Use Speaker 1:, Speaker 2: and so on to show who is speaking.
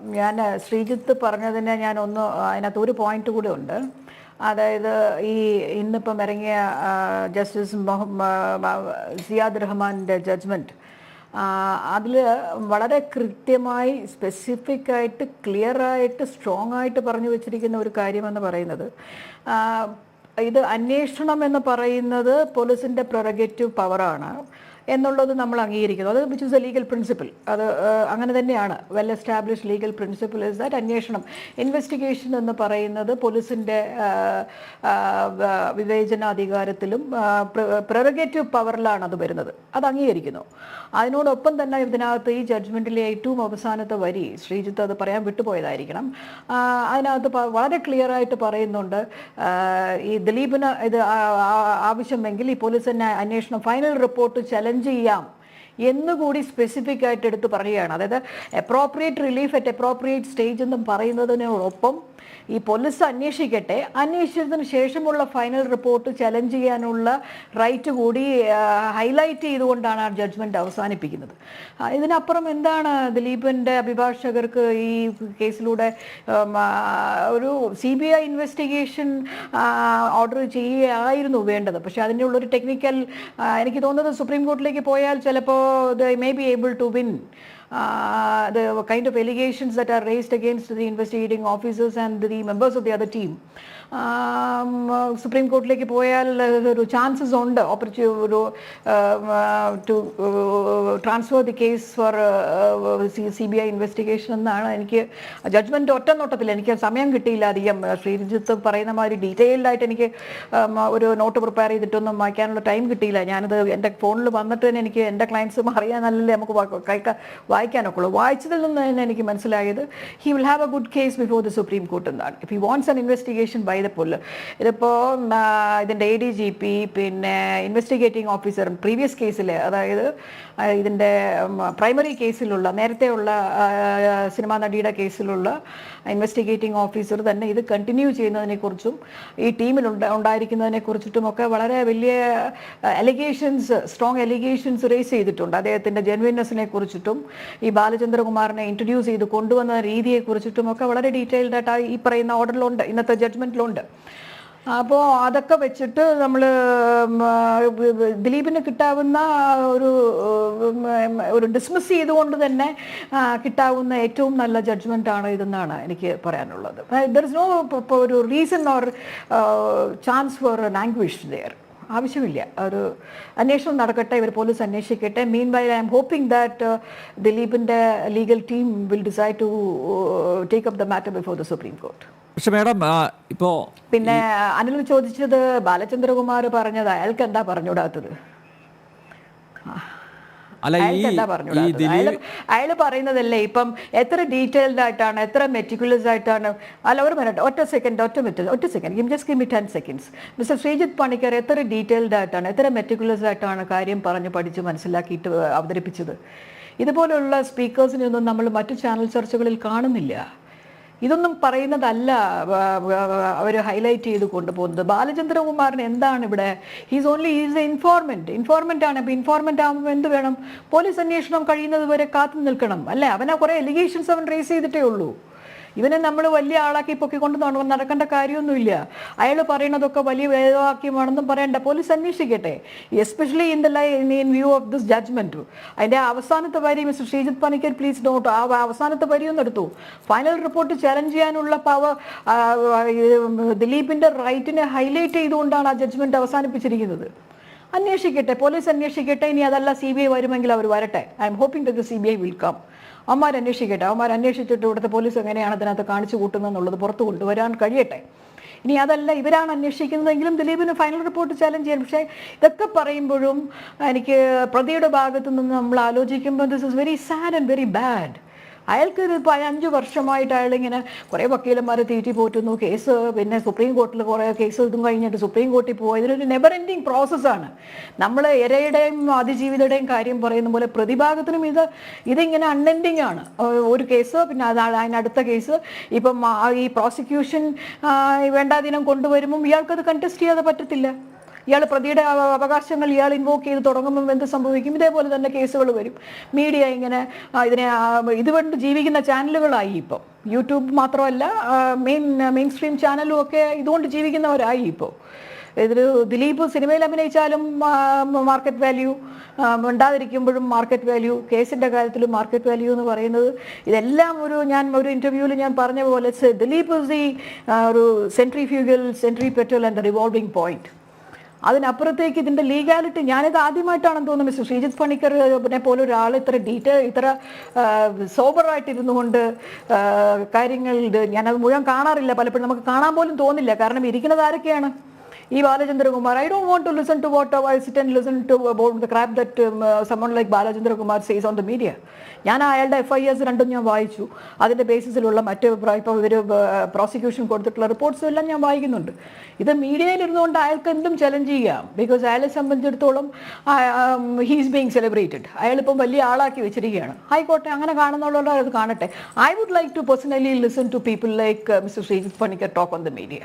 Speaker 1: ഞാൻ ശ്രീജിത്ത് പറഞ്ഞതിന് ഞാൻ ഒന്ന് അതിനകത്ത് ഒരു പോയിന്റ് കൂടെ ഉണ്ട്. അതായത് ഈ ഇന്നിപ്പം ഇറങ്ങിയ ജസ്റ്റിസ് സിയാദ് റഹ്മാന്റെ ജഡ്ജ്മെന്റ് അതിൽ വളരെ കൃത്യമായി സ്പെസിഫിക് ആയിട്ട് ക്ലിയർ ആയിട്ട് സ്ട്രോങ് ആയിട്ട് പറഞ്ഞു വെച്ചിരിക്കുന്ന ഒരു കാര്യമെന്ന് പറയുന്നത് ഇത് അന്വേഷണം എന്ന് പറയുന്നത് പോലീസിന്റെ പ്രൊറഗേറ്റീവ് പവറാണ് എന്നുള്ളത് നമ്മൾ അംഗീകരിക്കുന്നു. അത് which is a legal principle അത് അങ്ങനെ തന്നെയാണ്. Well establish legal principle is that അന്വേഷണം. ഇൻവെസ്റ്റിഗേഷൻ എന്ന് പറയുന്നത് പോലീസിന്റെ വിവേചനാധികാരത്തിലും പ്രൊറഗേറ്റീവ് പവറിലാണ് അത് വരുന്നത്. അത് അംഗീകരിക്കുന്നു. അതിനോടൊപ്പം തന്നെ ഇതിനകത്ത് ഈ ജഡ്ജ്മെന്റിലെ ഏറ്റവും അവസാനത്തെ വരി ശ്രീജിത്ത് അത് പറയാൻ വിട്ടുപോയതായിരിക്കണം. അതിനകത്ത് വളരെ ക്ലിയർ ആയിട്ട് പറയുന്നുണ്ട് ഈ ദിലീപിന് ഇത് ആവശ്യമെങ്കിൽ ഈ പോലീസ് തന്നെ അന്വേഷണം ഫൈനൽ റിപ്പോർട്ട് ചലഞ്ച് ചെയ്യാം എന്നുകൂടി സ്പെസിഫിക് ആയിട്ട് എടുത്ത് പറയുകയാണ്. അതായത് appropriate relief at appropriate stage എന്നും പറയുന്നതിനോടൊപ്പം ഈ പോലീസ് അന്വേഷിക്കട്ടെ അന്വേഷിച്ചതിന് ശേഷമുള്ള ഫൈനൽ റിപ്പോർട്ട് ചലഞ്ച് ചെയ്യാനുള്ള റൈറ്റ് കൂടി ഹൈലൈറ്റ് ചെയ്തുകൊണ്ടാണ് ആ ജഡ്ജ്മെന്റ് അവസാനിപ്പിക്കുന്നത്. ഇതിനപ്പുറം എന്താണ് ദിലീപിന്റെ അഭിഭാഷകർക്ക് ഈ കേസിലൂടെ ഒരു C B I investigation order ചെയ്യുകയായിരുന്നു വേണ്ടത്. പക്ഷെ അതിന്റെ ഉള്ളൊരു ടെക്നിക്കൽ എനിക്ക് തോന്നുന്നത് സുപ്രീം കോർട്ടിലേക്ക് പോയാൽ ചിലപ്പോൾ may be able to win uh, the kind of allegations that are raised against the investigating officers and the members of the other team. Supreme കോർട്ടിലേക്ക് പോയാൽ ഒരു ചാൻസസ് ഉണ്ട്. ഓപ്പർച്യൂ ഒരു to transfer the case for C B I investigation എന്നാണ് എനിക്ക് judgement ഒറ്റ നോട്ടത്തിൽ എനിക്ക് സമയം കിട്ടിയില്ല അധികം. ശ്രീജിത്ത് പറയുന്ന മാതിരി ഡീറ്റെയിൽഡായിട്ട് എനിക്ക് ഒരു നോട്ട് പ്രിപ്പയർ ചെയ്തിട്ടൊന്നും വായിക്കാനുള്ള ടൈം കിട്ടിയില്ല. ഞാനത് എന്റെ ഫോണിൽ വന്നിട്ട് തന്നെ എനിക്ക് എന്റെ ക്ലയൻസും അറിയാനല്ലേ നമുക്ക് വായിക്കാൻ വായിക്കാനൊക്കെ വായിച്ചതിൽ നിന്ന് തന്നെ എനിക്ക് മനസ്സിലായത് he will have a good case before the supreme court എന്നാണ്. If he wants an investigation by the പുല്ല് ഇതിപ്പോൾ ഇതിന്റെ എ ഡി ജി പി പിന്നെ ഇൻവെസ്റ്റിഗേറ്റിംഗ് ഓഫീസർ പ്രീവിയസ് കേസിൽ അതായത് ഇതിന്റെ പ്രൈമറി കേസിലുള്ള നേരത്തെയുള്ള സിനിമാ നടിയുടെ കേസിലുള്ള ഇൻവെസ്റ്റിഗേറ്റിംഗ് ഓഫീസർ തന്നെ ഇത് കണ്ടിന്യൂ ചെയ്യുന്നതിനെക്കുറിച്ചും ഈ ടീമിൽ ഉണ്ട ഉണ്ടായിരിക്കുന്നതിനെ കുറിച്ചിട്ടുമൊക്കെ വളരെ വലിയ അലിഗേഷൻസ് സ്ട്രോങ് അലിഗേഷൻസ് റേസ് ചെയ്തിട്ടുണ്ട്. അദ്ദേഹത്തിന്റെ ജെൻവിനെസിനെ കുറിച്ചിട്ടും ഈ ബാലചന്ദ്രകുമാറിനെ ഇൻട്രൊഡ്യൂസ് ചെയ്ത് കൊണ്ടുവന്ന രീതിയെ കുറിച്ചിട്ടും ഒക്കെ വളരെ ഡീറ്റെയിൽഡ് ആയിട്ട് ഈ പറയുന്ന ഓർഡറിലുണ്ട് ഇന്നത്തെ ജഡ്ജ്മെന്റിലുണ്ട് അപ്പോൾ അതൊക്കെ വെച്ചിട്ട് നമ്മൾ ദിലീപിന് കിട്ടാവുന്ന ഒരു ഒരു ഡിസ്മിസ് ചെയ്തുകൊണ്ട് തന്നെ കിട്ടാവുന്ന ഏറ്റവും നല്ല ജഡ്ജ്മെന്റ് ആണ് ഇതെന്നാണ് എനിക്ക് പറയാനുള്ളത്. ദർ ഇസ് നോ ഒരു reason or chance for language there ആവശ്യമില്ല. ഒരു അന്വേഷണം നടക്കട്ടെ ഇവർ പോലീസ് അന്വേഷിക്കട്ടെ. Mean by I'm hoping that ദിലീപിന്റെ legal team will decide to take up the matter before the supreme court
Speaker 2: പക്ഷെ മാഡം ഇപ്പോ
Speaker 1: പിന്നെ അനിൽ ചോദിച്ചത് ബാലചന്ദ്രകുമാർ പറഞ്ഞത് അയാൾക്ക് എന്താ പറഞ്ഞുകൂടാത്തത്?
Speaker 2: അല്ല ഈ
Speaker 1: അയാൾക്ക് എന്താ
Speaker 2: ഈ
Speaker 1: പറഞ്ഞുകൂടാത്തത്
Speaker 2: ദിലീപ്
Speaker 1: അയാൾ അയാൾ പറയുന്നതല്ലേ ഇപ്പം എത്ര ഡീറ്റെയിൽഡ് ആയിട്ടാണ് എത്ര മെറ്റിക്കുലസ് ആയിട്ടാണ് അല്ല ഒരു മിനിറ്റ് ഒറ്റ സെക്കൻഡ് ഒറ്റ മിനിറ്റ് ഒറ്റ second gimme just gimme ten seconds Mr Sreejith Panicker എത്ര ഡീറ്റെയിൽഡ് ആയിട്ടാണ് എത്ര മെറ്റിക്കുലസ് ആയിട്ടാണ് കാര്യം പറഞ്ഞ് പഠിച്ച് മനസ്സിലാക്കിയിട്ട് അവതരിപ്പിച്ചത്? ഇതുപോലുള്ള സ്പീക്കേഴ്സിനെയൊന്നും നമ്മൾ മറ്റു ചാനൽ ചർച്ചകളിൽ കാണുന്നില്ല. ഇതൊന്നും പറയുന്നതല്ല അവർ ഹൈലൈറ്റ് ചെയ്ത് കൊണ്ടുപോകുന്നത്. ബാലചന്ദ്രകുമാറിന് എന്താണ് ഇവിടെ? He's only is a informant informant ആണ്. അപ്പോൾ ഇൻഫോർമെന്റ് ആകുമ്പോൾ എന്ത് വേണം? പോലീസ് അന്വേഷണം കഴിയുന്നത് വരെ കാത്തു നിൽക്കണം. അല്ലേ? അവനാ കുറേ എലിഗേഷൻസ് അവൻ റേസ് ചെയ്തിട്ടേ ഉള്ളൂ. ഇവനെ നമ്മൾ വലിയ ആളാക്കി പൊക്കിക്കൊണ്ട് നട- നടക്കേണ്ട കാര്യമൊന്നുമില്ല. അയാൾ പറയുന്നതൊക്കെ വലിയ വേദവാക്യമാണെന്നും പറയണ്ട. പോലീസ് അന്വേഷിക്കട്ടെ. Especially in the in view of this judgement അതിന്റെ അവസാനത്തെ വരി Mr Sreejith Panicker please note ആ അവസാനത്തെ വരി ഒന്ന് എടുത്തു. ഫൈനൽ റിപ്പോർട്ട് ചലഞ്ച് ചെയ്യാനുള്ള പവർ ദിലീപിന്റെ റൈറ്റിനെ ഹൈലൈറ്റ് ചെയ്തുകൊണ്ടാണ് ആ ജഡ്ജ്മെന്റ് അവസാനിപ്പിച്ചിരിക്കുന്നത്. അന്വേഷിക്കട്ടെ. പോലീസ് അന്വേഷിക്കട്ടെ. ഇനി അതല്ല സി ബി ഐ വരുമെങ്കിൽ അവർ വരട്ടെ. I'm hoping the C B I will come അവന്മാർ അന്വേഷിക്കട്ടെ. അന്വേഷിച്ചിട്ട് ഇവിടുത്തെ പോലീസ് എങ്ങനെയാണ് അതിനകത്ത് കാണിച്ചു കൂട്ടുന്നതെന്നുള്ളത് പുറത്തു കൊണ്ടുവരാൻ കഴിയട്ടെ. ഇനി അതല്ല ഇവരാണ് അന്വേഷിക്കുന്നതെങ്കിലും ദിലീപിന് ഫൈനൽ റിപ്പോർട്ട് ചാലഞ്ച് ചെയ്യാൻ. പക്ഷേ ഇതൊക്കെ പറയുമ്പോഴും എനിക്ക് പ്രതിയുടെ ഭാഗത്തു നിന്ന് നമ്മൾ ആലോചിക്കുമ്പോൾ this is very sad and very bad അയാൾക്ക് ഇത് അഞ്ച് വർഷമായിട്ട് അയാളിങ്ങനെ കുറേ വക്കീലന്മാരെ തീറ്റി പോറ്റുന്നു. കേസ് പിന്നെ സുപ്രീം കോർട്ടിൽ കുറേ കേസ് ഇതും കഴിഞ്ഞിട്ട് സുപ്രീം കോർട്ടിൽ പോകുക ഇതിനൊരു നെവർ എൻഡിങ് പ്രോസസ്സാണ് നമ്മൾ ഇരയുടെയും അതിജീവിതയുടെയും കാര്യം പറയുന്ന പോലെ പ്രതിഭാഗത്തിനും ഇത് ഇതിങ്ങനെ അൺഎൻഡിങ് ആണ്. ഒരു കേസ് പിന്നെ അത് അതിനടുത്ത കേസ്. ഇപ്പം ഈ പ്രോസിക്യൂഷൻ വേണ്ടാ ദിനം കൊണ്ടുവരുമ്പം ഇയാൾക്കത് കണ്ടസ്റ്റ് ചെയ്യാതെ പറ്റത്തില്ല. ഇയാൾ പ്രതിയുടെ അവ- അവകാശങ്ങൾ ഇയാൾ ഇൻവോക്ക് ചെയ്ത് തുടങ്ങുമ്പോൾ എന്ത് സംഭവിക്കും? ഇതേപോലെ തന്നെ കേസുകൾ വരും. മീഡിയ ഇങ്ങനെ ഇതിനെ ഇതുകൊണ്ട് ജീവിക്കുന്ന ചാനലുകളായി ഇപ്പോൾ യൂട്യൂബ് മാത്രമല്ല മെയിൻ മെയിൻ സ്ട്രീം ചാനലും ഒക്കെ ഇതുകൊണ്ട് ജീവിക്കുന്നവരായി ഇപ്പോൾ ഇതിൽ ദിലീപ് സിനിമയിൽ അഭിനയിച്ചാലും മാർക്കറ്റ് വാല്യൂ ഉണ്ടാതിരിക്കുമ്പോഴും മാർക്കറ്റ് വാല്യൂ കേസിന്റെ കാര്യത്തിലും മാർക്കറ്റ് വാല്യൂ എന്ന് പറയുന്നത് ഇതെല്ലാം ഒരു ഞാൻ ഒരു ഇന്റർവ്യൂവിൽ ഞാൻ പറഞ്ഞ പോലെ "Sir, ദിലീപ് ഇസ് ദി ഒരു centrifugal centripetal and revolving point അതിനപ്പുറത്തേക്ക് ഇതിന്റെ ലീഗാലിറ്റി ഞാനിത് ആദ്യമായിട്ടാണെന്ന് തോന്നുന്നു. മിസ്റ്റർ ശ്രീജിത് പണിക്കറിനെ പോലെ ഒരാൾ ഇത്ര ഡീറ്റെയിൽ ഇത്ര സോബറായിട്ട് ഇരുന്നു കൊണ്ട് കാര്യങ്ങൾ ഞാനത് മുഴുവൻ കാണാറില്ല. പലപ്പോഴും നമുക്ക് കാണാൻ പോലും തോന്നില്ല. കാരണം ഇരിക്കുന്നത് ആരൊക്കെയാണ്? ഈ Balachandrakumar I don't want to listen to what I sit and listen to about the crap that someone like Balachandrakumar says on the media ഞാൻ അയാളുടെ എഫ് ഐ എസ് രണ്ടും ഞാൻ വായിച്ചു. അതിന്റെ ബേസിസിലുള്ള മറ്റ് ഇപ്പോൾ ഇവർ പ്രോസിക്യൂഷൻ കൊടുത്തിട്ടുള്ള റിപ്പോർട്ട്സും എല്ലാം ഞാൻ വായിക്കുന്നുണ്ട്. ഇത് മീഡിയയിൽ ഇരുന്നുകൊണ്ട് അയാൾക്ക് എന്തും ചലഞ്ച് ചെയ്യാം. ബിക്കോസ് അയാളെ സംബന്ധിച്ചിടത്തോളം ഹീസ് ബീങ് സെലിബ്രേറ്റഡ് അയാളിപ്പം വലിയ ആളാക്കി വെച്ചിരിക്കുകയാണ്. ആയിക്കോട്ടെ അങ്ങനെ കാണുന്നുള്ള അത് കാണട്ടെ. I would like to personally listen to people like Mr Sreejith Panicker talk on the media